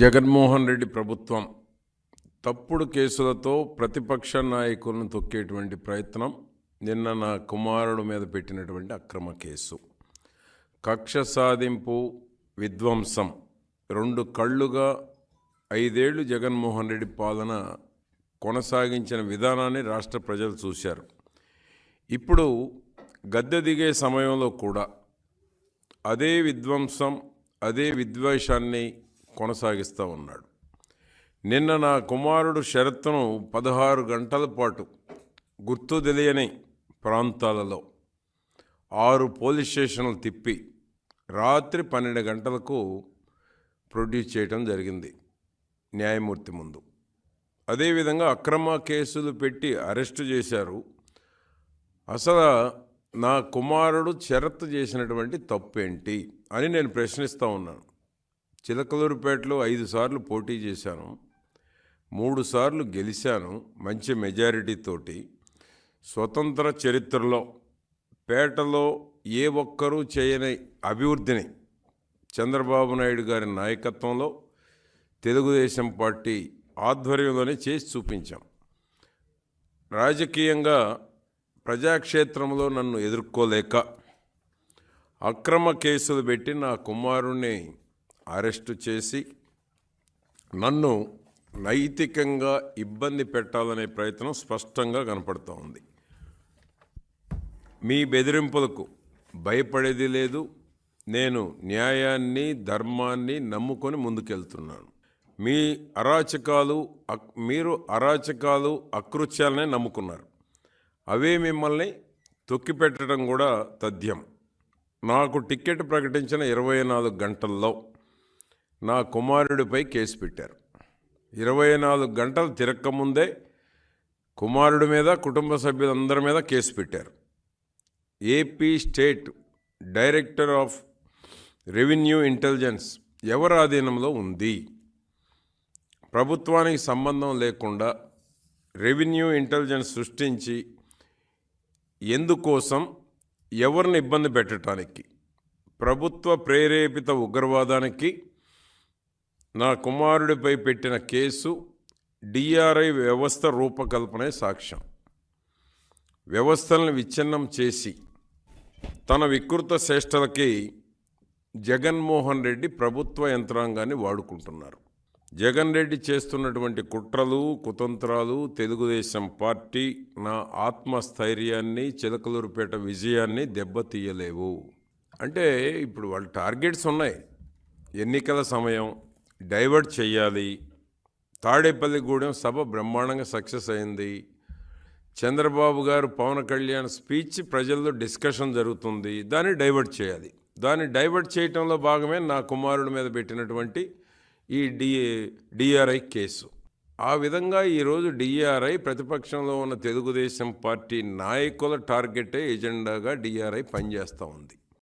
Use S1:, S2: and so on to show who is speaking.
S1: జగన్మోహన్ రెడ్డి ప్రభుత్వం తప్పుడు కేసులతో ప్రతిపక్ష నాయకులను తొక్కేటువంటి ప్రయత్నం నిన్న నా కుమారుడు మీద పెట్టినటువంటి అక్రమ కేసు. కక్ష సాధింపు విధ్వంసం. రెండు కళ్ళుగా ఐదేళ్ళు జగన్మోహన్ రెడ్డి పాలన కొనసాగించిన విధానాన్ని రాష్ట్ర ప్రజలు చూశారు. ఇప్పుడు గద్దె దిగే సమయంలో కూడా అదే విధ్వంసం అదే విద్వేషాన్ని కొనసాగిస్తూ ఉన్నాడు. నిన్న నా కుమారుడు షరత్తును పదహారు గంటల పాటు గుర్తు తెలియని ప్రాంతాలలో ఆరు పోలీస్ స్టేషన్లు తిప్పి రాత్రి పన్నెండు గంటలకు ప్రొడ్యూస్ చేయటం జరిగింది న్యాయమూర్తి ముందు. అదేవిధంగా అక్రమ కేసులు పెట్టి అరెస్టు చేశారు. అసలు నా కుమారుడు షరత్తు చేసినటువంటి తప్పేంటి అని నేను ప్రశ్నిస్తూ ఉన్నాను. చిలకలూరుపేటలో ఐదు సార్లు పోటీ చేశాను. మూడు సార్లు గెలిచాను మంచి మెజారిటీతోటి స్వతంత్ర చరిత్రలో పేటలో ఏ ఒక్కరూ చేయని అభివృద్ధిని చంద్రబాబు నాయుడు గారి నాయకత్వంలో తెలుగుదేశం పార్టీ ఆధ్వర్యంలోనే చేసి చూపించాం. రాజకీయంగా ప్రజాక్షేత్రంలో నన్ను ఎదుర్కోలేక అక్రమ కేసులు పెట్టి నా కుమారుణ్ణి అరెస్టు చేసి నన్ను నైతికంగా ఇబ్బంది పెట్టాలనే ప్రయత్నం స్పష్టంగా కనపడుతూ ఉంది. మీ బెదిరింపులకు భయపడేది లేదు. నేను న్యాయాన్ని ధర్మాన్ని నమ్ముకొని ముందుకెళ్తున్నాను. మీ అరాచకాలు అక్- మీరు అరాచకాలు అకృత్యాలనే నమ్ముకున్నారు. అవే మిమ్మల్ని తొక్కిపెట్టడం కూడా తథ్యం. నాకు టికెట్ ప్రకటించిన ఇరవై నాలుగు గంటల్లో నా కుమారుడిపై కేసు పెట్టారు. ఇరవై నాలుగు గంటలు తిరక్కముందే కుమారుడి మీద కుటుంబ సభ్యులందరి మీద కేసు పెట్టారు. AP state director of revenue intelligence ఎవరి ఆధీనంలో ఉంది? ప్రభుత్వానికి సంబంధం లేకుండా రెవెన్యూ ఇంటెలిజెన్స్ సృష్టించి ఎందుకోసం ఎవరిని ఇబ్బంది పెట్టడానికి ప్రభుత్వ ప్రేరేపిత ఉగ్రవాదానికి నా కుమారుడిపై పెట్టిన కేసు డిఆర్ఐ వ్యవస్థ రూపకల్పనే సాక్ష్యం. వ్యవస్థలను విచ్ఛిన్నం చేసి తన వికృత శ్రేష్టలకి జగన్మోహన్ రెడ్డి ప్రభుత్వ యంత్రాంగాన్ని వాడుకుంటున్నారు. జగన్ రెడ్డి చేస్తున్నటువంటి కుట్రలు కుతంత్రాలు తెలుగుదేశం పార్టీ నా ఆత్మస్థైర్యాన్ని చిలకలూరుపేట విజయాన్ని దెబ్బతీయలేవు. అంటే ఇప్పుడు వాళ్ళ టార్గెట్స్ ఉన్నాయి. ఎన్నికల సమయం డైవర్ట్ చేయాలి తాడేపల్లిగూడెం సభ బ్రహ్మాండంగా సక్సెస్ అయింది. చంద్రబాబు గారు పవన్ కళ్యాణ్ స్పీచ్ ప్రజల్లో డిస్కషన్ జరుగుతుంది. దాన్ని డైవర్ట్ చేయాలి. దాన్ని డైవర్ట్ చేయటంలో భాగమే నా కుమారుడి మీద పెట్టినటువంటి ఈ డి డిఆర్ఐ కేసు. ఆ విధంగా ఈరోజు డిఆర్ఐ ప్రతిపక్షంలో ఉన్న తెలుగుదేశం పార్టీ నాయకుల టార్గెటే ఎజెండాగా డిఆర్ఐ పనిచేస్తూ ఉంది.